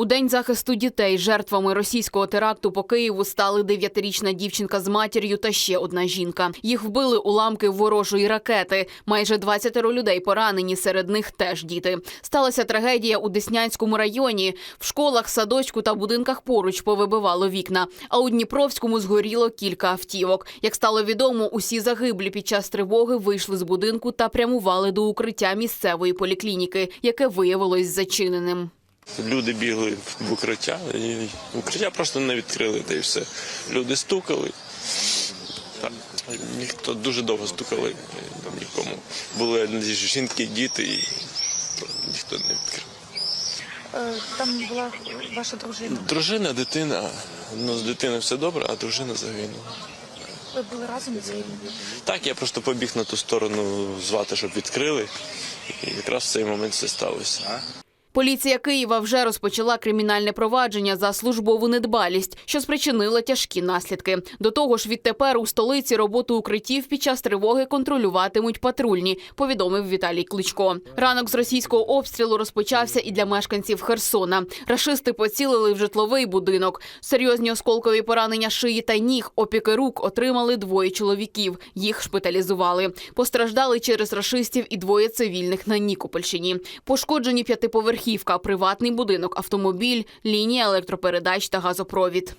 У день захисту дітей жертвами російського теракту по Києву стали дев'ятирічна дівчинка з матір'ю та ще одна жінка. Їх вбили уламки ворожої ракети. Майже 20 людей поранені. Серед них теж діти. Сталася трагедія у Деснянському районі. В школах, садочку та будинках поруч повибивало вікна. А у Дніпровському згоріло кілька автівок. Як стало відомо, усі загиблі під час тривоги вийшли з будинку та прямували до укриття місцевої поліклініки, яке виявилось зачиненим. Люди бігли в укриття, і укриття просто не відкрили, та й все. Люди стукали. Так, ніхто дуже довго стукали, нікому. Були жінки, діти, і ніхто не відкрив. Е, Там була ваша дружина. Дружина, дитина, ну з дитиною все добре, а дружина загинула. Ви були разом з нею? Так, я просто побіг на ту сторону звати, щоб відкрили. І якраз в цей момент все сталося. Поліція Києва вже розпочала кримінальне провадження за службову недбалість, що спричинило тяжкі наслідки. До того ж, відтепер у столиці роботу укриттів під час тривоги контролюватимуть патрульні. Повідомив Віталій Кличко. Ранок з російського обстрілу розпочався і для мешканців Херсона. Рашисти поцілили в житловий будинок. Серйозні осколкові поранення шиї та ніг, опіки рук отримали двоє чоловіків. Їх шпиталізували. Постраждали через рашистів і двоє цивільних на Нікопольщині. Пошкоджені п'ятиповерхівка, приватний будинок, автомобіль, лінія електропередач та газопровід.